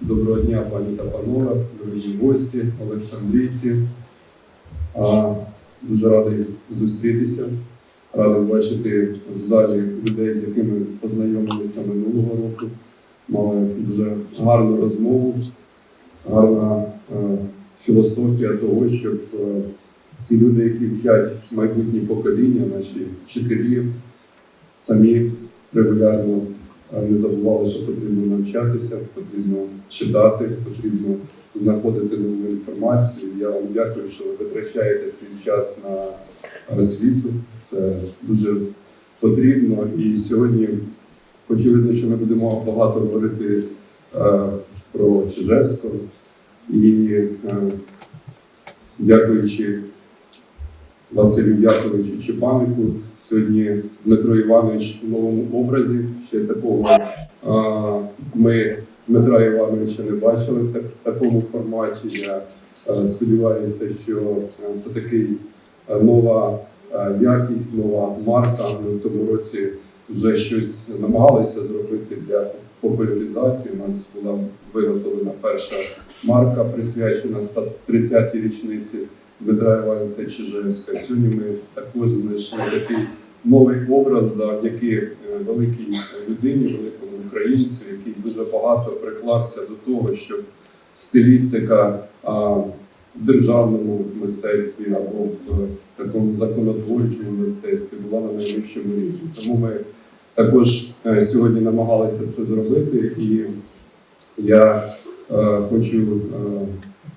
Доброго дня, пані та панове, дорогі гості, Олександрійці. Дуже радий зустрітися. Радий бачити в залі людей, з якими познайомилися минулого року. Мали дуже гарну розмову, гарна е, філософія того, щоб е, ті люди, які вчать майбутні покоління, наші вчителі, самі регулярно не забували, що потрібно навчатися, потрібно читати, потрібно знаходити нову інформацію. Я вам дякую, що ви витрачаєте свій час на освіту. Це дуже потрібно. І сьогодні очевидно, що ми будемо багато говорити е, про Чижевського. І е, дякуючи Василю Яковичу Чепанику, сьогодні Дмитро Іванович в новому образі. Ще такого а, ми Дмитра Івановича не бачили в так- такому форматі. Я е, сподіваюся, що е, це такий е, нова е, якість, нова марка. Ми в тому році вже щось намагалися зробити для популяризації. У нас була виготовлена перша марка, присвячена 30-й річниці Дмитра Івановича Чижевська. Сьогодні ми також знайшли такий новий образ завдяки е, великій людині, великому українцю, який дуже багато приклався до того, щоб стилістика в державному мистецтві або в такому законотворчому мистецтві була на найвищому рівні. Тому ми також е, сьогодні намагалися це зробити, і я е, хочу е,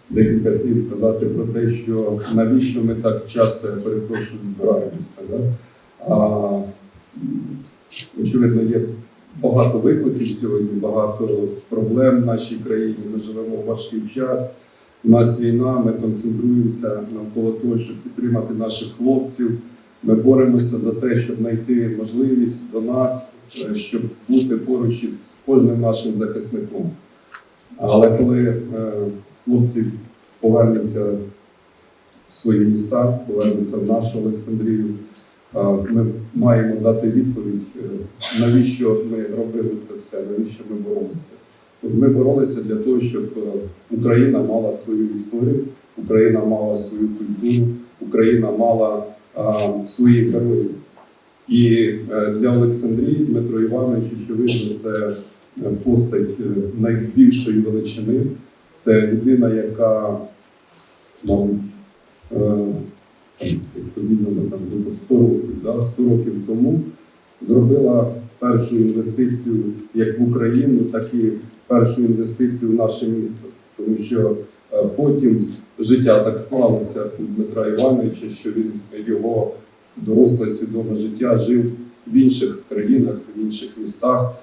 декілька слів сказати про те, що навіщо ми так часто, я перепрошую, збираємося. Да? А, очевидно, є багато викликів сьогодні, багато проблем в нашій країні. Ми живемо в важкий час. У нас війна, ми концентруємося навколо того, щоб підтримати наших хлопців. Ми боремося за те, щоб знайти можливість донат, е, щоб бути поруч із кожним нашим захисником. Але коли е, хлопці повернуться в свої міста, повернуться в нашу Олександрію, ми маємо дати відповідь, е, навіщо ми робили це все, навіщо ми боролися. Ми боролися для того, щоб е, Україна мала свою історію, Україна мала свою культуру, Україна мала а, своїх героїв. І е, для Олександрії Дмитро Іванович, очевидно, це постать найбільшої величини. Це людина, яка, мабуть, е, якщо візьмемо там до 100 років, да, 100 років тому зробила першу інвестицію як в Україну, так і першу інвестицію в наше місто. Тому що е, потім життя так склалося у Дмитра Івановича, що він його доросле свідоме життя жив в інших країнах, в інших містах.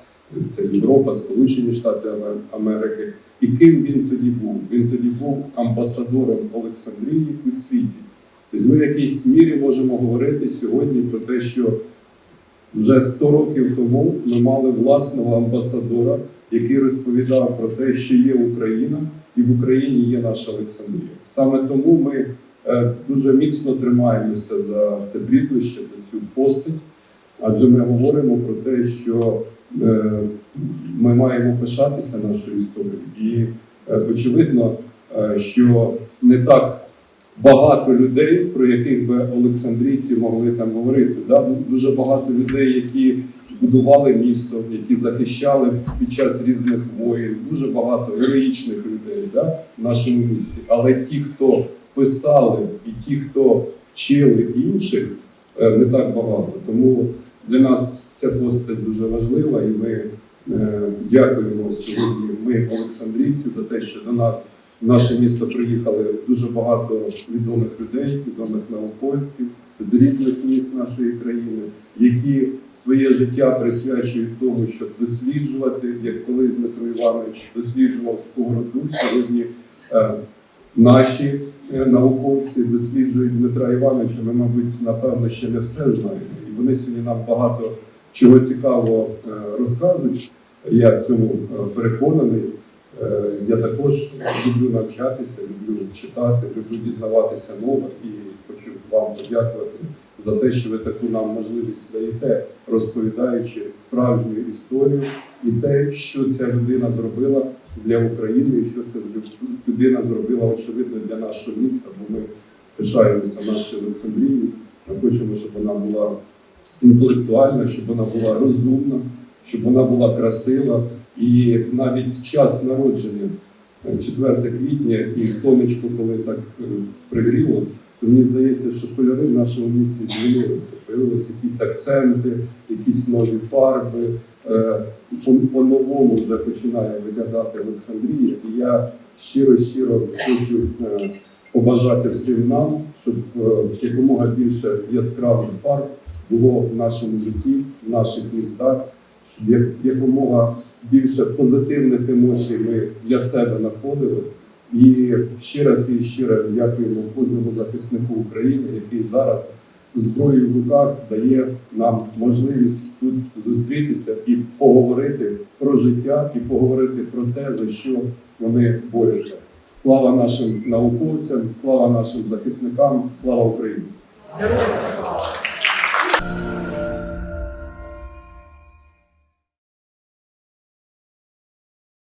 Це Європа, Сполучені Штати Америки. І ким він тоді був? Він тоді був амбасадором Олександрії у світі. Тобто ми в якійсь мірі можемо говорити сьогодні про те, що вже 100 років тому ми мали власного амбасадора, який розповідав про те, що є Україна, і в Україні є наша Олександрія. Саме тому ми е, дуже міцно тримаємося за це прізвище, за цю постать, адже ми говоримо про те, що ми маємо пишатися нашою історією. І е, очевидно, е, що не так багато людей, про яких би Олександрійці могли там говорити. Да? Дуже багато людей, які будували місто, які захищали під час різних воєн, дуже багато героїчних людей да? в нашому місті. Але ті, хто писали, і ті, хто вчили інших, е, не так багато. Тому для нас ця постать дуже важлива, і ми е, дякуємо сьогодні. Ми, Олександрійці, за те, що до нас в наше місто приїхали дуже багато відомих людей, відомих науковців з різних міст нашої країни, які своє життя присвячують тому, щоб досліджувати, як колись Дмитро Іванович досліджував сковороду. Сьогодні е, наші е, науковці досліджують Дмитра Івановича. Ми, мабуть, напевно, ще не все знаємо. І вони сьогодні нам багато чого цікавого е, розкажуть. Я в цьому е, переконаний. Е, Я також люблю навчатися, люблю читати, люблю дізнаватися нове і хочу вам подякувати за те, що ви таку нам можливість даєте, розповідаючи справжню історію і те, що ця людина зробила для України, і що це людина зробила очевидно для нашого міста, бо ми пишаємося нашою Олександрією. Ми хочемо, щоб вона була інтелектуальна, щоб вона була розумна, щоб вона була красива. І навіть час народження, е, 4 квітня, і сонечко, коли так е, пригріло, то мені здається, що кольори в нашому місті змінилися. Появилися якісь акценти, якісь нові фарби. Е, по- По-новому вже починає виглядати Олександрія. І я щиро-щиро хочу е, побажати всім нам, щоб е, якомога більше яскравих фарб було в нашому житті, в наших містах, щоб якомога більше позитивних емоцій ми для себе знаходили. І ще раз і раз дякуємо кожному захиснику України, який зараз зброєю в руках дає нам можливість тут зустрітися і поговорити про життя, і поговорити про те, за що вони борються. Слава нашим науковцям, слава нашим захисникам, слава Україні!